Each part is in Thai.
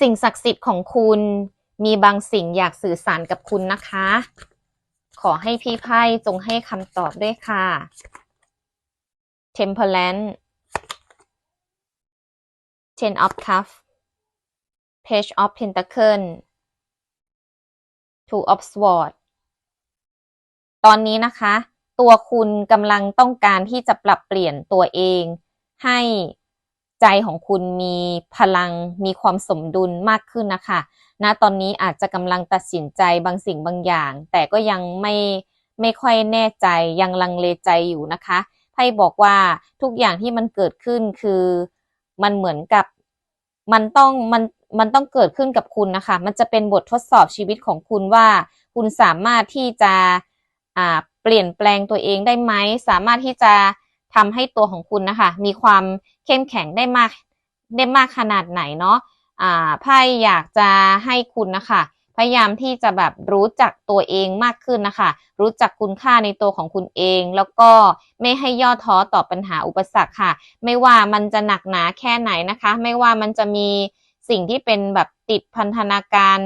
สิ่งศักดิ์สิทธิ์ของคุณมีบางสิ่งอยากสื่อสารกับคุณนะคะ ขอให้พี่ไพ่จงให้คำตอบด้วยค่ะ Temperance Ten of Cups Page of Pentacle Two of Swords ตอนนี้นะคะ ตัวคุณกำลังต้องการที่จะปรับเปลี่ยนตัวเอง ให้ ใจของคุณมีพลังมีความสมดุลมากขึ้นนะคะณตอนนี้อาจจะกำลังตัดสินใจบางสิ่งบางอย่าง แต่ก็ยังไม่ไม่ค่อยแน่ใจยังลังเลใจอยู่นะคะไพ่บอกว่าทุกอย่างที่มันเกิดขึ้นคือมันเหมือนกับมันต้องมันมันต้องเกิดขึ้นกับคุณนะคะ มันจะเป็นบททดสอบชีวิตของคุณว่า คุณสามารถที่จะเปลี่ยนแปลงตัวเองได้ไหม สามารถที่จะ ทำให้ตัวของคุณนะคะ มีความเข้มแข็งได้มากได้มากขนาดไหนเนาะอ่าไพ่อยากจะให้คุณนะคะ พยายามที่จะแบบรู้จักตัวเองมากขึ้นนะคะ รู้จักคุณค่าในตัวของคุณเอง แล้วก็ไม่ให้ย่อท้อต่อปัญหาอุปสรรคค่ะ ไม่ว่ามันจะหนักหนาแค่ไหนนะคะ ไม่ว่ามันจะมีสิ่งที่เป็นแบบติดพันธนาการ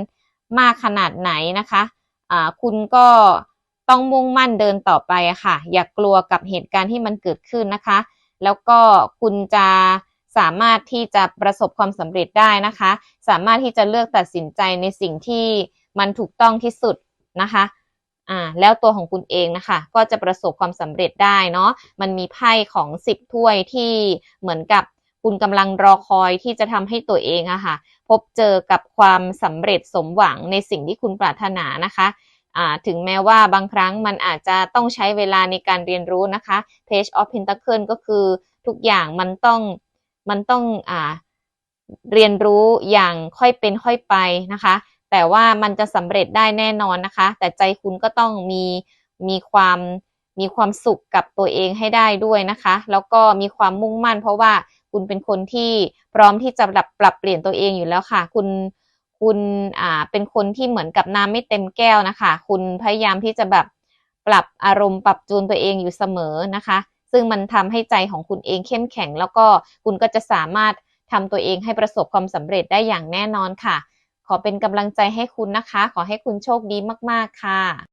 มากขนาดไหนนะคะ อ่า คุณก็ ต้องมุ่งมั่นเดินต่อไปค่ะ อย่ากลัวกับเหตุการณ์ที่มันเกิดขึ้นนะคะ แล้วก็คุณจะสามารถที่จะประสบความสำเร็จได้นะคะ สามารถที่จะเลือกตัดสินใจในสิ่งที่มันถูกต้องที่สุดนะคะอ่าแล้วตัวของคุณเองนะคะ ก็จะประสบความสำเร็จได้เนาะมันมีไพ่ของสิบถ้วยที่เหมือนกับคุณกำลังรอคอยที่จะทำให้ตัวเองอะค่ะ พบเจอกับความสำเร็จสมหวังในสิ่งที่คุณปรารถนานะคะ ถึงแม้ว่าบางครั้งมันอาจจะต้องใช้เวลาในการเรียนรู้นะคะ Page of Pentacle ก็คือทุกอย่างมันต้องมันต้องอเรียนรู้อย่างค่อยเป็นค่อยไปนะคะ แต่ว่ามันจะสำเร็จได้แน่นอนนะคะ แต่ใจคุณก็ต้องมีมีความมีความสุขกับตัวเองให้ได้ด้วยนะคะ แล้วก็มีความมุ่งมั่น เพราะว่าคุณเป็นคนที่พร้อมที่จะปรับปรับเปลี่ยนตัวเองอยู่แล้วค่ะ คุณ คุณอ่าเป็นคนที่เหมือนกับน้ำไม่เต็มแก้วนะคะ คุณพยายามที่จะแบบปรับอารมณ์ปรับจูนตัวเองอยู่เสมอนะคะ ซึ่งมันทำให้ใจของคุณเองเข้มแข็ง แล้วก็คุณก็จะสามารถทำตัวเองให้ประสบความสำเร็จได้อย่างแน่นอนค่ะ ขอเป็นกำลังใจให้คุณนะคะ ขอให้คุณโชคดีมาก ๆ ค่ะ